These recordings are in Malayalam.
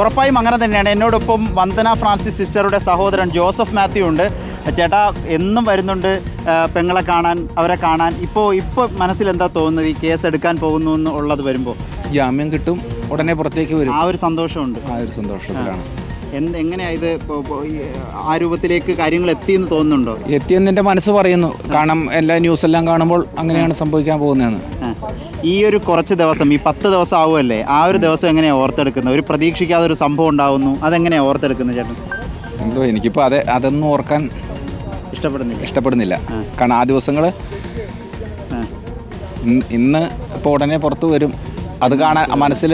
ഉറപ്പായും അങ്ങനെ തന്നെയാണ്. എന്നോടൊപ്പം വന്ദന ഫ്രാൻസിസ് സിസ്റ്ററുടെ സഹോദരൻ ജോസഫ് മാത്യു ഉണ്ട്. ചേട്ടാ എന്നും വരുന്നുണ്ട് പെങ്ങളെ കാണാൻ അവരെ കാണാൻ. ഇപ്പോൾ ഇപ്പോൾ മനസ്സിൽ എന്താ തോന്നുന്നത്? ഈ കേസ് എടുക്കാൻ പോകുന്നു എന്നുള്ളത് വരുമ്പോൾ ജാമ്യം കിട്ടും ഉടനെ പുറത്തേക്ക് വരും. ആ ഒരു സന്തോഷമുണ്ട്. ആ ഒരു സന്തോഷത്തിലാണ്. എന്ത് എങ്ങനെയാ ഇത് ആ രൂപത്തിലേക്ക് കാര്യങ്ങൾ എത്തിയെന്ന് തോന്നുന്നുണ്ടോ? എത്തിയെന്ന് എന്റെ മനസ്സ് പറയുന്നു. കാരണം എല്ലാ ന്യൂസ് എല്ലാം കാണുമ്പോൾ അങ്ങനെയാണ് സംഭവിക്കാൻ പോകുന്നതെന്ന്. ഈ ഒരു കുറച്ച് ദിവസം ഈ പത്ത് ദിവസം ആവുമല്ലേ ആ ഒരു ദിവസം എങ്ങനെയാണ് ഓർത്തെടുക്കുന്നത്? ഒരു പ്രതീക്ഷിക്കാതെ ഒരു സംഭവം ഉണ്ടാവുന്നു. അതെങ്ങനെയാണ് ഓർത്തെടുക്കുന്നത് ചേട്ടൻ? എന്തോ എനിക്കിപ്പോ അതെ അതൊന്നും ഓർക്കാൻ ഇഷ്ടപ്പെടുന്നില്ല. ഇഷ്ടപ്പെടുന്നില്ല. കാരണം ആ ദിവസങ്ങൾ. ഇന്ന് ഇപ്പോൾ ഉടനെ പുറത്തു വരും. അത് കാണാൻ മനസ്സിൽ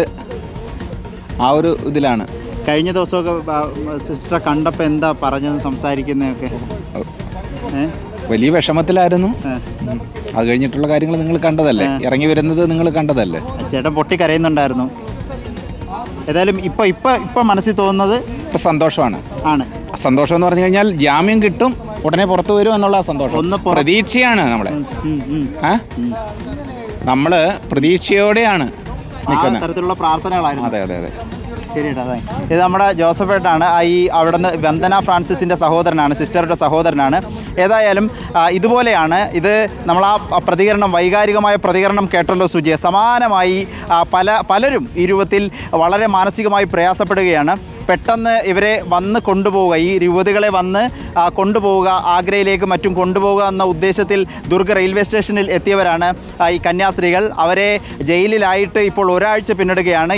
ആ ഒരു ഇതിലാണ്. കഴിഞ്ഞ ദിവസമൊക്കെ സിസ്റ്ററെ കണ്ടപ്പോൾ എന്താ പറഞ്ഞത് സംസാരിക്കുന്നതൊക്കെ? വലിയ വിഷമത്തിലായിരുന്നു. അത് കഴിഞ്ഞിട്ടുള്ള കാര്യങ്ങൾ നിങ്ങൾ കണ്ടതല്ലേ? ഇറങ്ങി വരുന്നത് നിങ്ങൾ കണ്ടതല്ലേ? ചേട്ടൻ പൊട്ടി കരയുന്നുണ്ടായിരുന്നു. ഏതായാലും ഇപ്പൊ ഇപ്പൊ ഇപ്പൊ മനസ്സിൽ തോന്നുന്നത് ഇപ്പൊ സന്തോഷമാണ്. ആണ്. സന്തോഷം എന്ന് പറഞ്ഞു കഴിഞ്ഞാൽ ജാമ്യം കിട്ടും ഉടനെ പുറത്തു വരും എന്നുള്ള സന്തോഷം. ഒന്ന് പ്രതീക്ഷയാണ് നമ്മളെ. നമ്മൾ പ്രതീക്ഷയോടെയാണ് നിൽക്കുന്നത്. തരത്തിലുള്ള പ്രാർത്ഥനകളായിരുന്നു. അതെ അതെ അതെ. ശരി ഇത് നമ്മുടെ ജോസഫ് ഏട്ടാണ് ഈ അവിടുന്ന് വന്ദന ഫ്രാൻസിസിന്റെ സഹോദരനാണ് സിസ്റ്ററുടെ സഹോദരനാണ്. ഏതായാലും ഇതുപോലെയാണ്. ഇത് നമ്മൾ ആ പ്രതികരണം വൈകാരികമായ പ്രതികരണം കേട്ടല്ലോ സുജിയെ. സമാനമായി പല പലരും ഈ രൂപത്തിൽ വളരെ മാനസികമായി പ്രയാസപ്പെടുകയാണ്. പെട്ടെന്ന് ഇവരെ വന്ന് കൊണ്ടുപോവുക ഈ യുവതികളെ വന്ന് കൊണ്ടുപോവുക ആഗ്രയിലേക്ക് മറ്റും കൊണ്ടുപോവുക എന്ന ഉദ്ദേശത്തിൽ ദുർഗ റെയിൽവേ സ്റ്റേഷനിൽ എത്തിയവരാണ് ഈ കന്യാസ്ത്രീകൾ. അവരെ ജയിലിലായിട്ട് ഇപ്പോൾ ഒരാഴ്ച പിന്നിടുകയാണ്.